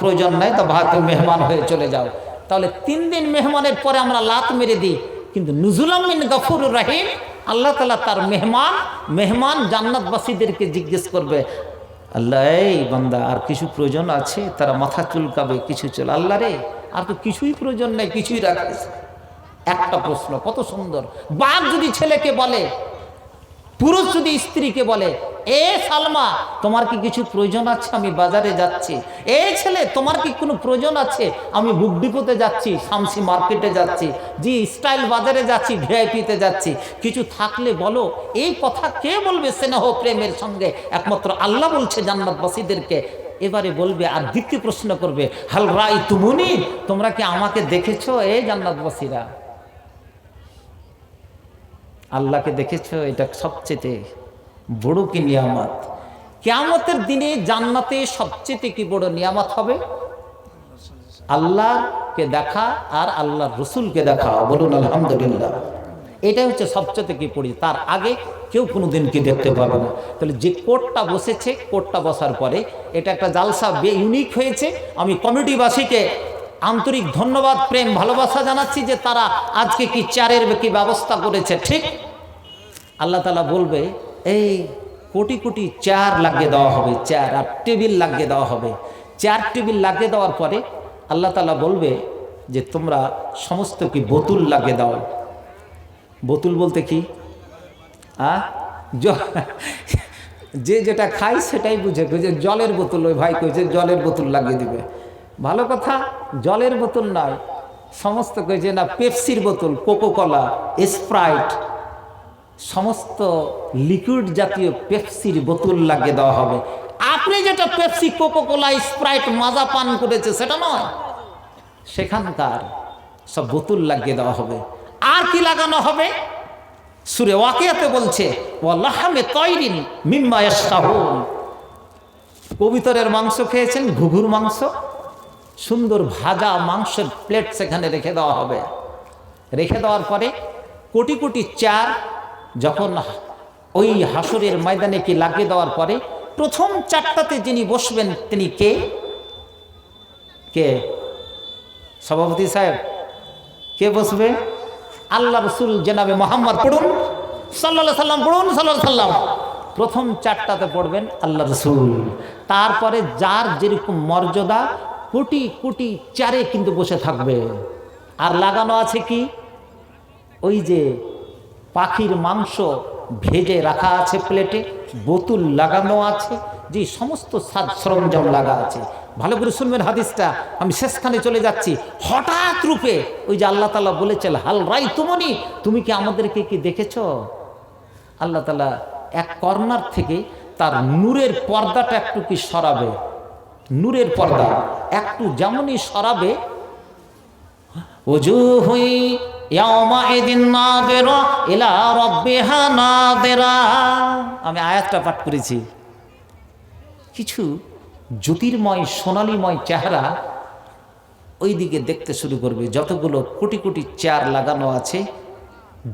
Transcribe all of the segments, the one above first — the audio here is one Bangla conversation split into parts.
প্রয়োজন নাই তো ভাত মেহমান হয়ে চলে যাও। তাহলে তিন দিন মেহমানের পরে আমরা লাত মেরে দিই। কিন্তু নুজুলামিন গফুর রাহিম, আল্লাহ তালা তার মেহমান মেহমান জান্নাতবাসীদেরকে জিজ্ঞেস করবে, আল্লাহ, এই বান্দা, আর কিছু প্রয়োজন আছে? তারা মাথা চুলকাবে, কিছু চল আল্লাহ রে, আর তো কিছুই প্রয়োজন নেই, কিছুই রাখিস একটা প্রশ্ন, কত সুন্দর। বাপ যদি ছেলেকে বলে, পুরুষ যদি স্ত্রীকে বলে এ সালমা, তোমার কি কিছু প্রয়োজন আছে? আমি বাজারে যাচ্ছি। এ ছেলে, তোমার কি কোনো প্রয়োজন আছে? আমি বুক ডিপোতে যাচ্ছি, শামসি মার্কেটে যাচ্ছি, জি স্টাইল বাজারে যাচ্ছি, ভিআইপিতে যাচ্ছি। কিছু থাকলে বলো, এই কথা কে বলবে স্নেহ প্রেমের সঙ্গে? একমাত্র আল্লাহ বলছে জান্নাতবাসীদেরকে। এবারে বলবে আর দ্বিতীয় প্রশ্ন করবে, হাল রাই তুমুনি তোমরা কি আমাকে দেখেছ এই জান্নাতবাসীরা? আল্লাহকে দেখেছ, এটা সবচেয়ে বড় কি নিয়ামত? কেয়ামতের দিনে জান্নাতে সবচেয়ে কি বড় নিয়ামত হবে? আল্লাহকে দেখা আর আল্লাহর রসুলকে দেখা। বলুন, আলহামদুলিল্লাহ। এটাই হচ্ছে সবচেয়ে কি পড়ি। তার আগে কেউ কোনোদিন কি দেখতে পাবে না। তাহলে যে কোর্টটা বসেছে কোর্টটা বসার পরে এটা একটা জালসা বে ইউনিক হয়েছে। আমি কমিটিবাসীকে আন্তরিক ধন্যবাদ, প্রেম, ভালোবাসা জানাচ্ছি যে তারা আজকে কি চারের কি ব্যবস্থা করেছে। ঠিক? আল্লাহ তালা বলবে এই কোটি কোটি চেয়ার লাগিয়ে দেওয়া হবে চেয়ার আর টেবিল লাগিয়ে দেওয়া হবে। চেয়ার টেবিল লাগিয়ে দেওয়ার পরে আল্লাহ তালা বলবে যে, তোমরা সমস্ত কি বোতুল লাগিয়ে দাও? বোতুল বলতে কি? আ? যে যেটা খাই সেটাই বুঝে যে জলের বোতল, ওই ভাই কইছে, জলের বোতল লাগিয়ে দিবে। ভালো কথা, জলের বোতল নয়, সমস্ত কইছে না, পেপসির বোতল কোকো কলা স্প্রাইট সমস্ত লিকুইড জাতীয় পেপসির বোতল লাগিয়ে দেওয়া হবে। আপনি যেটা পেপসি কোকো কোলা স্প্রাইট মাজা পান করেছে, সেটা নয়। সেখানকার সব বোতল লাগিয়ে দেওয়া হবে। আর কি লাগানো হবে? সুরে ওয়াকিয়াতে বলছে কবিতরের মাংস খেয়েছেন, ঘুঘুর মাংস। সুন্দর ভাজা মাংসের প্লেট সেখানে রেখে দেওয়া হবে। রেখে দেওয়ার পরে কোটি কোটি চার যখন ওই হাসরের ময়দানে কি লাগিয়ে দেওয়ার পরে প্রথম চারটাতে যিনি বসবেন, তিনি কে? কে? সভাপতি সাহেব, কে বসবে? আল্লাহ রসুল জেনাবে মোহাম্মদ পড়ুন সাল্লাহ সাল্লাম পড়ুন সাল্লাহ সাল্লাম। প্রথম চারটাতে পড়বেন আল্লাহ রসুল। তারপরে যার যেরকম মর্যাদা, কোটি কোটি চারে কিন্তু বসে থাকবে। আর লাগানো আছে কি? ওই যে পাখির মাংস ভেজে রাখা আছে প্লেটে, বোতুল লাগানো আছে, যে সমস্ত সাজ সরঞ্জাম লাগা আছে। ভালো করে শুনবেন হাদিসটা। আমি শেষখানে চলে যাচ্ছি। হঠাৎ রূপে ওই যে আল্লাহ তালা বলেছেন, হাল রাই তুমনি তুমি কি আমাদেরকে কি দেখেছ? আল্লাহ তালা এক কর্নার থেকে তার নূরের পর্দাটা একটু কি সরাবে? নূরের পর্দা, একটু যেমনই সরাবে আমি আয়াতটা পাঠ করেছি। কিছু জ্যোতির্ময়, সোনালিময় চেহারা ওই দিকে দেখতে শুরু করবে। যতগুলো কোটি কোটি চেয়ার লাগানো আছে,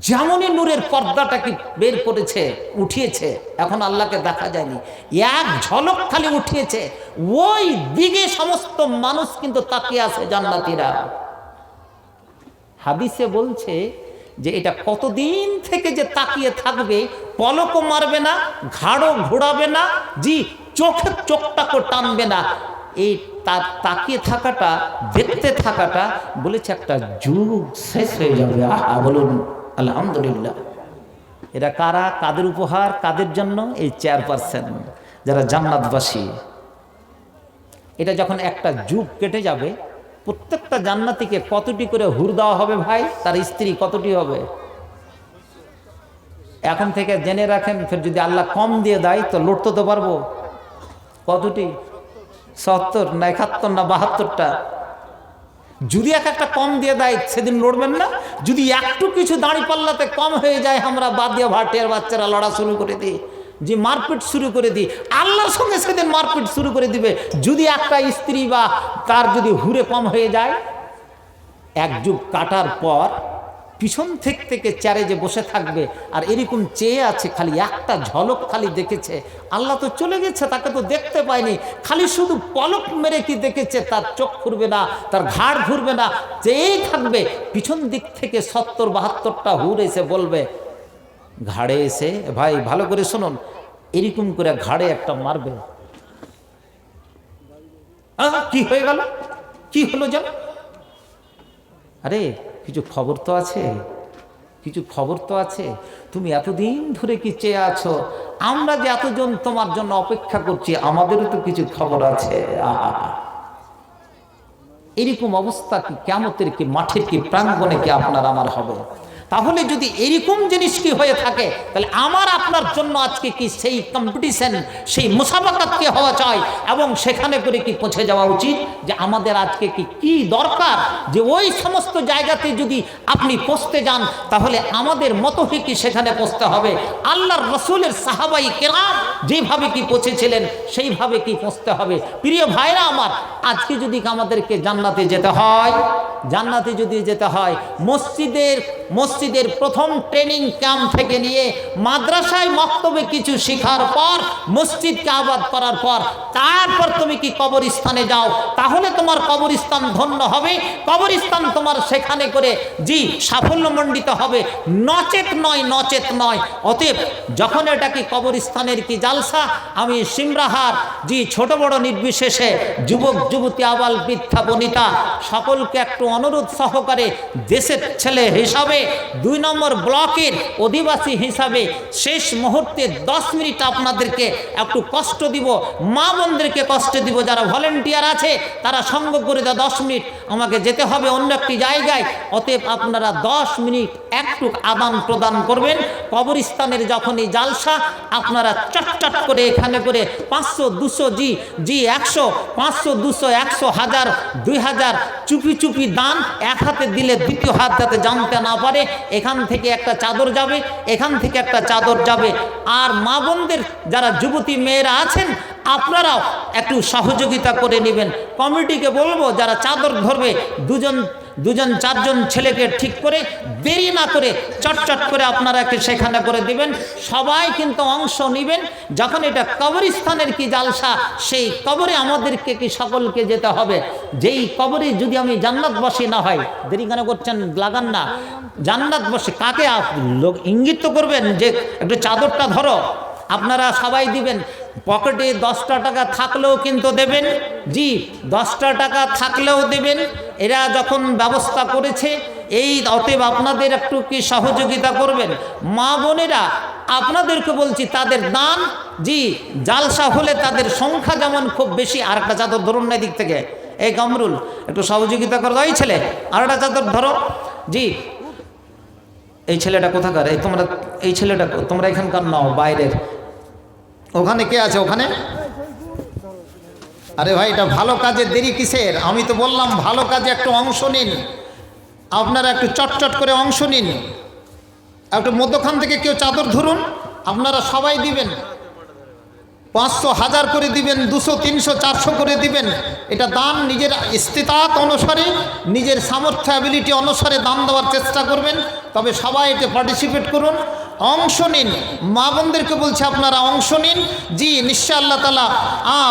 যেমনই নূরের পর্দাটাকে বের করেছে, উঠিয়েছে, এখন আল্লাহকে দেখা যায়নি। এক ঝলক খালি উঠিয়েছে। ওই দিকে সমস্ত মানুষ কিন্তু তাকিয়ে আছে জান্নাতিরা। হাদিসে বলছে যে এটা কতদিন থেকে যে তাকিয়ে থাকবে, পলকও মারবে না, ঘাড়ও ঘোরাবে না, জি, চোখের চোখটাকে টানবে না। এই তার তাকিয়ে থাকাটা, দেখতে থাকাটা বলেছে একটা যুগ শেষ হয়ে যাবে। আহা, বলুন, আলহামদুলিল্লাহ। এরা কারা, কাদের উপহার, কাদের জন্য? এই চেয়ারপারসন, যারা জান্নাতবাসী। এটা যখন একটা যুগ কেটে যাবে প্রত্যেকটা জান্নাতিকে কতটি করে হুর দেওয়া হবে ভাই? তার স্ত্রী কতটি হবে? এখন থেকে জেনে রাখেন, ফের যদি আল্লাহ কম দিয়ে দেয়, তো লড়তে তো পারব। কতটি? সত্তর না একাত্তর না বাহাত্তরটা? যদি এক একটা কম দিয়ে দেয়, সেদিন লড়বেন না? যদি একটু কিছু দাঁড়ি পাল্লাতে কম হয়ে যায়, আমরা বাদ দিয়ে ভাটিয়ার বাচ্চারা লড়া শুরু করে দিই। যে মারপিট শুরু করে দিই, আল্লাহর সঙ্গে সেদিন মারপিট শুরু করে দিবে। যদি একটা স্ত্রী বা তার যদি হুরে কম হয়ে যায়, এক যুগ কাটার পর পিছন থেকে থেকে চেয়ারে যে বসে থাকবে, আর এরকম চেয়ে আছে, খালি একটা ঝলক খালি দেখেছে। আল্লাহ তো চলে গেছে, তাকে তো দেখতে পায়নি খালি শুধু পলক মেরে কি দেখেছে, তার চোখ ঘুরবে না, তার ঘাড় ঘুরবে না চেয়েই থাকবে, পিছন দিক থেকে সত্তর বাহাত্তরটা হুর এসে বলবে ঘাড়ে এসে, ভাই, ভালো করে শুনুন, এরকম করে ঘাড়ে একটা মারবে? কি হয়ে গেল? কি হলো যেন? আরে, কিছু খবর তো আছে, কিছু খবর তো আছে। তুমি এতদিন ধরে কি চেয়ে আছো? আমরা যে এতজন তোমার জন্য অপেক্ষা করছি, আমাদেরও তো কিছু খবর আছে। এরকম অবস্থা কি কেমতের কি, মাঠের কি, প্রাঙ্গণে কি আপনার আমার হবে? তাহলে যদি এরকম জিনিস কি হয়ে থাকে, তাহলে আমার আপনার জন্য আজকে কি সেই কম্পিটিশন সেই মুসাফাকাত কি হওয়া চাই? এবং সেখানে করে কি পৌঁছে যাওয়া উচিত? যে আমাদের আজকে কি কি দরকার? যে ওই সমস্ত জায়গাতে যদি আপনি পৌঁছতে যান, তাহলে আমাদের মতো কি সেখানে পৌঁছতে হবে? আল্লাহর রসুলের সাহাবাই কেরাম যেভাবে কি পৌঁছেছিলেন, সেইভাবে কি পৌঁছতে হবে? প্রিয় ভাইরা আমার আজকে যদি আমাদেরকে জান্নাতে যেতে হয়, জান্নাতে যদি যেতে হয়, মসজিদের মসজিদের প্রথম ট্রেনিং ক্যাম্প থেকে নিয়ে মাদ্রাসায় মক্তবে কিছু শেখার পর, মসজিদকে আবাদ করার পর, তারপর তুমি কি কবরস্থানে যাও, তাহলে তোমার কবরস্থান ধন্য হবে। কবরস্থান তোমার সেখানে করে জি সাফল্যমণ্ডিত হবে। নচেত নয় নচেত নয়। অতএব যখন এটা কি কবরস্থানের কি জালসা, আমি সিমরাহার, জি, ছোট বড় নির্বিশেষে যুবক যুবতী আবাল বৃদ্ধা বনিতা, সকলকে একটু অনুরোধ সহকারে দেশের ছেলে হিসাবে, দুই নম্বর ব্লকের অধিবাসী হিসাবে শেষ মুহূর্তে দশ মিনিট আপনাদেরকে একটু কষ্ট দিব, মা বোনদেরকে কষ্ট দিব, যারা ভলেন্টিয়ার আছে, তারা সঙ্গ করে দেয় দশ মিনিট আমাকে যেতে হবে অন্য একটি জায়গায়। অতএব আপনারা দশ মিনিট একটু আদান প্রদান করবেন। কবরস্থানের যখনই জালসা, আপনারা চটচট করে এখানে করে পাঁচশো, দুশো, জি জি, একশো, পাঁচশো, দুশো একশো হাজার, দুই হাজার চুপি চুপি দান এক হাতে দিলে দ্বিতীয় হাত যাতে জানতে না পারে, এখান থেকে একটা চাদর যাবে, এখান থেকে একটা চাদর যাবে। আর মা বোনদের, যারা যুবতী মেয়েরা আছেন আপনারাও একটু সহযোগিতা করে নেবেন। কমিটিকে বলব, যারা চাদর ধরবে, দুজন দুজন, চারজন ছেলেকে ঠিক করে, দেরি না করে, চটচট করে আপনারা একটু সেখানে করে দিবেন। সবাই কিন্তু অংশ নেবেন। যখন এটা কবরস্থানের কি জালসা, সেই কবরে আমাদেরকে কি সকলকে যেতে হবে? যেই কবরে যদি আমি জান্নাতবাসী না হয়, দেরি কেন করছেন? লাগান না। জান্নাতবাসী কাকে লোক ইঙ্গিত করবেন যে একটু চাদরটা ধরো। আপনারা সবাই দিবেন। পকেটে দশটা টাকা থাকলেও কিন্তু দেবেন, জি, দশটা টাকা থাকলেও দেবেন। এরা যখন ব্যবস্থা করেছে, এই অতএব আপনাদের একটু কি সহযোগিতা করবেন? মা বোনেরা, আপনাদেরকে বলছি, তাদের দান, জি, জালসা হলে তাদের সংখ্যা যেমন খুব বেশি, আর একটা চাদর ধরুন না দিক থেকে। এই কামরুল, একটু সহযোগিতা করো। ওই ছেলে আর একটা চাদর ধরো। জি, এই ছেলেটা কোথাকার? এই তোমরা, এই ছেলেটা, তোমরা এখানকার নাও, বাইরের। ওখানে কে আছে ওখানে? আরে ভাই, এটা ভালো কাজের দেরি কিসের? আমি তো বললাম ভালো কাজে একটু অংশ নিন। আপনারা একটু চটচট করে অংশ নিন। একটু মধ্যখান থেকে কেউ চাদর ধরুন, আপনারা সবাই দিবেন। পাঁচশো হাজার করে দিবেন, দুশো, তিনশো, চারশো করে দিবেন। এটা দান নিজের ইস্তিতাত অনুসারে, নিজের সামর্থ্য অ্যাবিলিটি অনুসারে দান দেওয়ার চেষ্টা করবেন। তবে সবাই এতে পার্টিসিপেট করুন। অংশ নিন। মা বোনদেরকে বলছে, আপনারা অংশ নিন। জি নিশ্চয় আল্লাহ তালা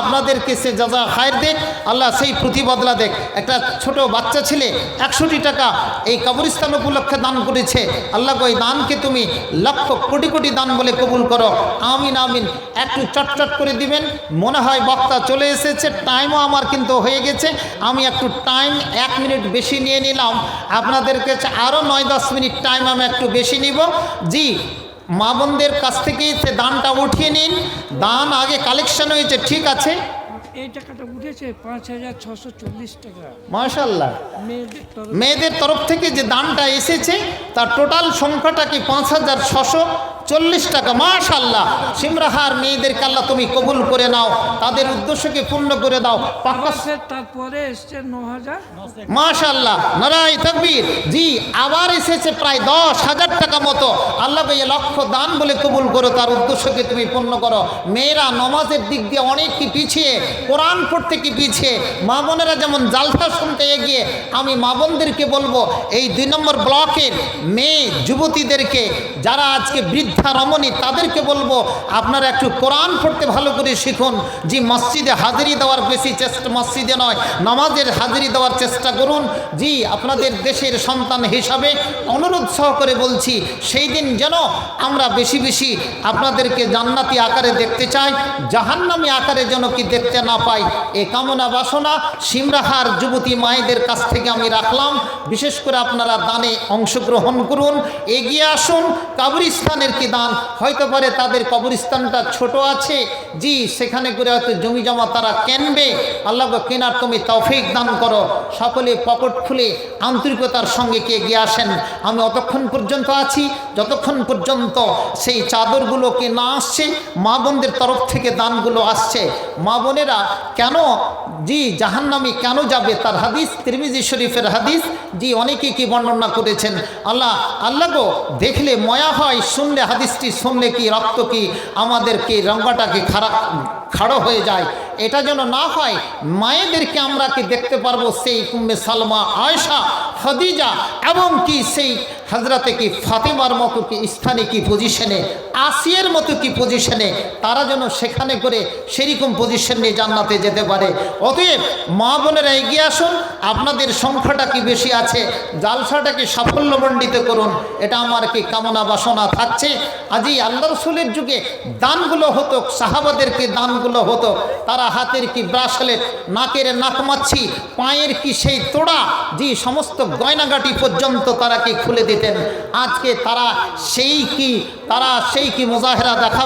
আপনাদেরকে সে যা যা খায়ের দেখ, আল্লাহ সেই প্রতিবদলা দেখ। একটা ছোট বাচ্চা ছেলে একশোটি টাকা এই কবরস্থান উপলক্ষে দান করেছে। আল্লাহ ওই দানকে তুমি লক্ষ কোটি কোটি দান বলে কবুল করো। আমিন আমিন। একটু চটচট করে দিবেন। মনে হয় বক্তা চলে এসেছে টাইমও আমার কিন্তু হয়ে গেছে। আমি একটু টাইম এক মিনিট বেশি নিয়ে নিলাম। আপনাদের কাছে আরও নয় দশ মিনিট টাইম আমি একটু বেশি নিব। জি মা বোনদের কাছ থেকে সে দানটা উঠিয়ে নিন। দান আগে কালেকশন হয়েছে ঠিক আছে? এই টাকাটা উঠেছে পাঁচ হাজার ছশো চল্লিশ টাকা। মাশাল্লাহ। মেয়েদের তরফ মেয়েদের তরফ থেকে যে দানটা এসেছে তার টোটাল সংখ্যাটা কি পাঁচ হাজার ছশো চল্লিশ টাকা? মাশাল্লাহ। সিমরাহার মেয়েদেরকে আল্লাহ তুমি কবুল করে নাও। তাদের উদ্দেশ্যকে পূর্ণ করে দাও। ফের তারপরে এসছে ন হাজার। মাশাল্লাহ। নারাই তকবীর। জি আবার এসেছে প্রায় দশ হাজার টাকা মতো। আল্লাহ এই লক্ষ দান বলে কবুল করো। তার উদ্দেশ্যকে তুমি পূর্ণ করো। মেয়েরা নমাজের দিক দিয়ে অনেক কি পিছিয়ে কোরআন পড়তে কি পিছিয়ে মা বোনেরা যেমন জালসা শুনতে এগিয়ে, আমি মা বোনদেরকে বলব, এই দুই নম্বর ব্লকের মেয়ে যুবতীদেরকে, যারা আজকে বৃদ্ধা রমণী, তাদেরকে বলব, আপনারা একটু কোরআন পড়তে ভালো করে শিখুন। যে মসজিদে হাজিরি দেওয়ার বেশি চেষ্টা, মসজিদে নয়, নামাজের হাজিরি দেওয়ার চেষ্টা করুন। জি, আপনাদের দেশের সন্তান হিসাবে অনুরোধ সহকারে বলছি, সেই দিন যেন আমরা বেশি বেশি আপনাদেরকে জান্নাতি আকারে দেখতে চাই, জাহান্নামি আকারে যেন কি দেখতে না পাই। এ কামনা বাসনা সিমরাহার যুবতী মায়েদের কাছ থেকে আমি রাখলাম। বিশেষ করে আপনারা দানে অংশগ্রহণ করুন, এগিয়ে আসুন। কবরস্থানের কি দান? হয়তো পারে তাদের কবরস্থানটা ছোট আছে। জি, সেখানে করে হয়তো জমি জমা তারা কেনবে। আল্লাহ কেনার তুমি তৌফিক দান করো। সকলে পকেট খুলে আন্তরিকতার সঙ্গে কে এগিয়ে আসেন? আমি অতক্ষণ পর্যন্ত আছি। যতক্ষণ পর্যন্ত সেই চাদরগুলোকে না আসছে, মা বোনদের তরফ থেকে দানগুলো আসছে। মা বোনেরা কেন? জি, জাহান্নামি কেন যাবে? তার হাদিস, তিরমিজি শরীফের হাদিস। জি, অনেকে কি বর্ণনা করেছেন? আল্লাহ আল্লাহ গো, দেখলে ময়া হয়, শুনলে হাদিসটি, শুনলে কি রক্ত কি? আমাদেরকে রঙ্গাটাকে খারাপ খাড়ো হয়ে যায়? এটা যেন না হয়, মায়েদেরকে আমরা কি দেখতে পারব? সেই কুম্বে সালমা আয়সা খদিজা এবং কি সেই হজরতে কি ফাতেমার মতো কি স্থানে কি পজিশনে আসিয়ের মতো কি পজিশনে তারা যেন সেখানে করে সেরকম পজিশন নিয়ে জান্নাতে যেতে পারে। অতএব মা বোনেরা এগিয়ে আসুন, আপনাদের সংখ্যাটা কি বেশি আছে জালসাটাকে সাফল্যমণ্ডিত করুন, এটা আমার কি কামনা বাসনা থাকছে। আজই আল্লাহ রসুলের যুগে দানগুলো হতো সাহাবাদেরকে দানগুলো হতো, তারা হাতের কি ব্রাসলেট নাকের নাকমাচ্ছি পায়ের কি সেই তোড়া যে সমস্ত গয়নাগাটি পর্যন্ত তারা কি খুলে দিতেন আজকে তারা সেই কি তারা সেই কি মুজাহেরা দেখা